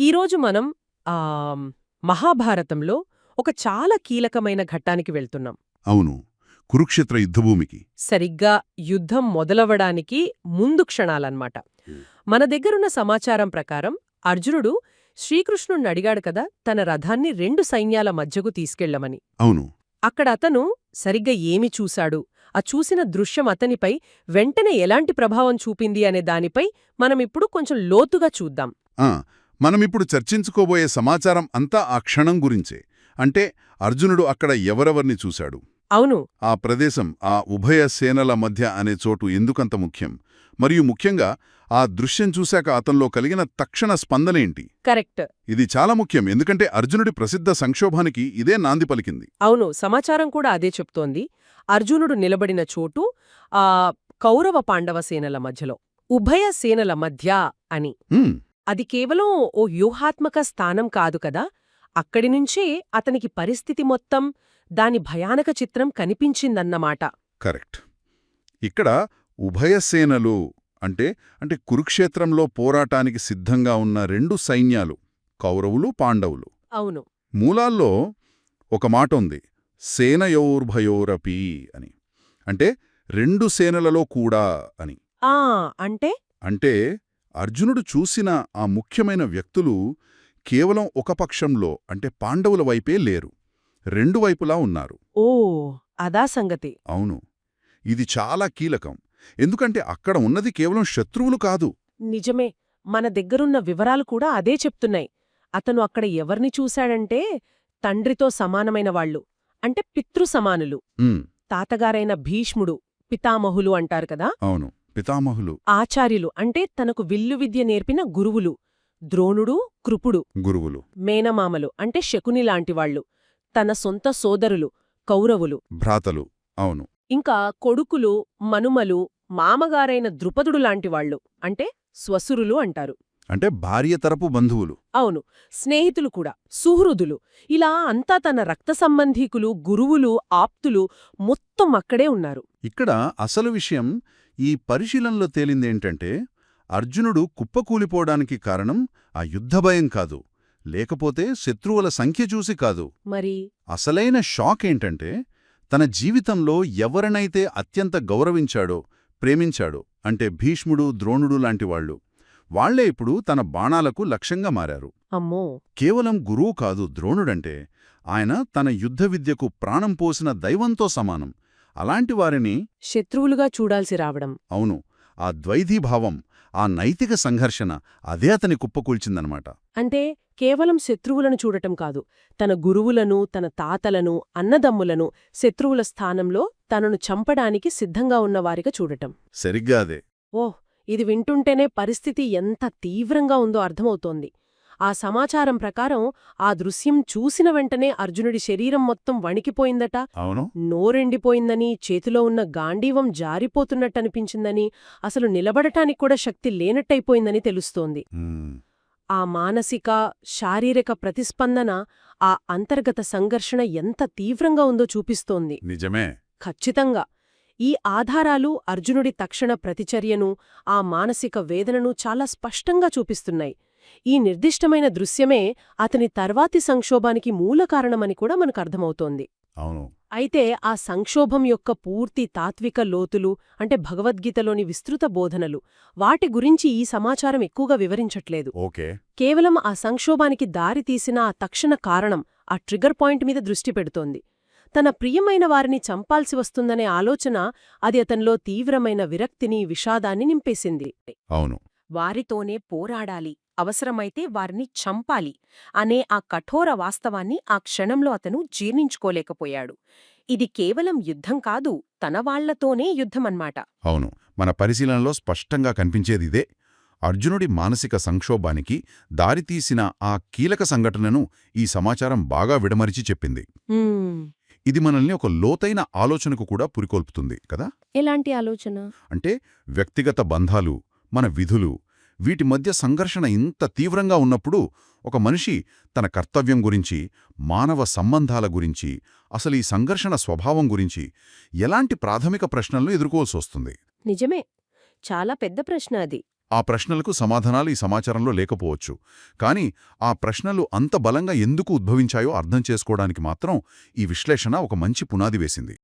ఈరోజు మనం ఆ, మహాభారతంలో ఒక చాలా కీలకమైన ఘట్టానికి వెళ్తున్నాం. అవును. కురుక్షేత్ర యుద్ధభూమికి. సరిగ్గా యుద్ధం మొదలవడానికి ముందు క్షణాలన్నమాట. మన దగ్గరున్న సమాచారం ప్రకారం అర్జునుడు శ్రీకృష్ణుణ్ణి అడిగాడు కదా తన రథాన్ని రెండు సైన్యాల మధ్యకు తీసుకెళ్ళమని అవును. అక్కడ అతను సరిగ్గా ఏమి చూశాడు? ఆ చూసిన దృశ్యం అతనిపై వెంటనే ఎలాంటి ప్రభావం చూపింది అనే దానిపై మనమిప్పుడు కొంచెం లోతుగా చూద్దాం. మనమిప్పుడు చర్చించుకోబోయే సమాచారం అంతా ఆ క్షణం గురించే. అంటే అర్జునుడు అక్కడ ఎవరెవర్ని చూశాడు? అవును. ఆ ప్రదేశం ఆ ఉభయ సేనల మధ్య అనే చోటు ఎందుకంత ముఖ్యం? మరియు ముఖ్యంగా ఆ దృశ్యం చూశాక అతనిలో కలిగిన తక్షణ స్పందనేంటి? కరెక్ట్. ఇది చాలా ముఖ్యం ఎందుకంటే అర్జునుడి ప్రసిద్ధ సంక్షోభానికి ఇదే నాంది పలికింది. అవును సమాచారం కూడా అదే చెప్తోంది. అర్జునుడు నిలబడిన చోటు ఆ కౌరవ పాండవ సేనల మధ్యలో. ఉభయ సేనల మధ్య అని. అది కేవలం ఓ వ్యూహాత్మక స్థానం కాదు కదా. అక్కడి నుంచే అతనికి పరిస్థితి మొత్తం దాని భయానక చిత్రం కనిపించిందన్నమాట. కరెక్ట్. ఇక్కడ ఉభయ సేనలు అంటే అంటే కురుక్షేత్రంలో పోరాటానికి సిద్ధంగా ఉన్న రెండు సైన్యాలు కౌరవులు పాండవులు. అవును. మూలాల్లో ఒక మాట ఉంది సేనయోర్భయోరపి అని. అంటే రెండు సేనలలో కూడా అని. ఆ అంటే? అంటే అర్జునుడు చూసిన ఆ ముఖ్యమైన వ్యక్తులు కేవలం ఒక పక్షంలో అంటే పాండవుల వైపే లేరు. రెండు వైపులా ఉన్నారు. ఓ అదా సంగతి. అవును. ఇది చాలా కీలకం. ఎందుకంటే అక్కడ ఉన్నది కేవలం శత్రువులు కాదు. నిజమే. మన దగ్గరున్న వివరాలు కూడా అదే చెప్తున్నాయి. అతను అక్కడ ఎవర్ని చూశాడంటే తండ్రితో సమానమైన వాళ్ళు. అంటే పితృ సమానులు. ఉమ్, తాతగారైన భీష్ముడు పితామహులు అంటారు కదా? అవును. పితామహులు. ఆచార్యులు అంటే తనకు విల్లు విద్య నేర్పిన గురువులు. ద్రోణుడు కృపుడు. గురువులు. మేనమామలు అంటే శకుని లాంటివాళ్ళు తన సొంత సోదరులు కౌరవులు. భ్రాతలు. అవును. ఇంకా కొడుకులు మనుమలు మామగారైన ద్రుపదుడు లాంటివాళ్ళు అంటే స్వసురులు అంటారు. అంటే భార్య తరపు బంధువులు. అవును. స్నేహితులు కూడా సుహృదులు. ఇలా అంతా తన రక్త సంబంధీకులు గురువులు ఆప్తులు మొత్తం అక్కడే ఉన్నారు. ఇక్కడ అసలు విషయం ఈ పరిశీలనలో తేలిందేంటంటే అర్జునుడు కుప్పకూలిపోవడానికి కారణం ఆ యుద్ధభయం కాదు. లేకపోతే శత్రువుల సంఖ్య చూసి కాదు. మరి? అసలైన షాక్ ఏంటంటే తన జీవితంలో ఎవరినైతే అత్యంత గౌరవించాడో ప్రేమించాడో అంటే భీష్ముడు ద్రోణుడు లాంటివాళ్ళు వాళ్ళే ఇప్పుడు తన బాణాలకు లక్ష్యంగా మారారు. అమ్మో! కేవలం గురువు కాదు ద్రోణుడంటే ఆయన తన యుద్ధ విద్యకు ప్రాణం పోసిన దైవంతో సమానం. అలాంటి వారిని శత్రువులుగా చూడాల్సి రావడం. అవును ఆ ద్వైధీభావం ఆ నైతిక సంఘర్షణ అదే అతని కుప్పకూల్చిందనమాట. అంటే కేవలం శత్రువులను చూడటం కాదు తన గురువులను తన తాతలను అన్నదమ్ములను శత్రువుల స్థానంలో తనను చంపడానికి సిద్ధంగా ఉన్నవారిగా చూడటం. సరిగ్గా అదే. ఓహ్ ఇది వింటుంటేనే పరిస్థితి ఎంత తీవ్రంగా ఉందో అర్థమవుతోంది. ఆ సమాచారం ప్రకారం ఆ దృశ్యం చూసిన వెంటనే అర్జునుడి శరీరం మొత్తం వణికిపోయిందట. నోరెండిపోయిందని చేతిలో ఉన్న గాంధీవం జారిపోతున్నట్టనిపించిందని అసలు నిలబడటానికి కూడా శక్తి లేనట్టయిపోయిందని తెలుస్తోంది. ఆ మానసిక శారీరక ప్రతిస్పందన ఆ అంతర్గత సంఘర్షణ ఎంత తీవ్రంగా ఉందో చూపిస్తోంది. నిజమే. ఖచ్చితంగా. ఈ ఆధారాలు అర్జునుడి తక్షణ ప్రతిచర్యను ఆ మానసిక వేదనను చాలా స్పష్టంగా చూపిస్తున్నాయి. ఈ నిర్దిష్టమైన దృశ్యమే అతని తర్వాతి సంక్షోభానికి మూల కారణమని కూడా మనకు అర్థమవుతోంది. అవును. అయితే ఆ సంక్షోభం యొక్క పూర్తి తాత్విక లోతులు అంటే భగవద్గీతలోని విస్తృత బోధనలు వాటి గురించి ఈ సమాచారం ఎక్కువగా వివరించట్లేదు. ఓకే. కేవలం ఆ సంక్షోభానికి దారితీసిన ఆ తక్షణ కారణం ఆ ట్రిగర్ పాయింట్ మీద దృష్టి పెడుతోంది. తన ప్రియమైన వారిని చంపాల్సి వస్తుందనే ఆలోచన అది అతనిలో తీవ్రమైన విరక్తిని విషాదాన్ని నింపేసింది. అవును. వారితోనే పోరాడాలి. అవసరమైతే వారిని చంపాలి అనే ఆ కఠోర వాస్తవాన్ని ఆ క్షణంలో అతను జీర్ణించుకోలేకపోయాడు. ఇది కేవలం యుద్ధం కాదు తన వాళ్ళతోనే యుద్ధమన్మాట అవును మన పరిశీలనలో స్పష్టంగా కనిపించేది ఇదే. అర్జునుడి మానసిక సంక్షోభానికి దారితీసిన ఆ కీలక సంఘటనను ఈ సమాచారం బాగా విడమరిచి చెప్పింది. ఇది మనల్ని ఒక లోతైన ఆలోచనకు కూడా పురికొల్పుతుంది కదా? ఎలాంటి ఆలోచన? అంటే వ్యక్తిగత బంధాలు మన విధులు వీటి మధ్య సంఘర్షణ ఇంత తీవ్రంగా ఉన్నప్పుడు ఒక మనిషి తన కర్తవ్యం గురించి మానవ సంబంధాల గురించి అసలు ఈ సంఘర్షణ స్వభావం గురించి ఎలాంటి ప్రాథమిక ప్రశ్నలను ఎదుర్కోవాల్సి వస్తుంది? నిజమే. చాలా పెద్ద ప్రశ్న అది. ఆ ప్రశ్నలకు సమాధానాలు ఈ సమాచారంలో లేకపోవచ్చు. కానీ ఆ ప్రశ్నలు అంత బలంగా ఎందుకు ఉద్భవించాయో అర్థం చేసుకోవడానికి మాత్రం ఈ విశ్లేషణ ఒక మంచి పునాది వేసింది.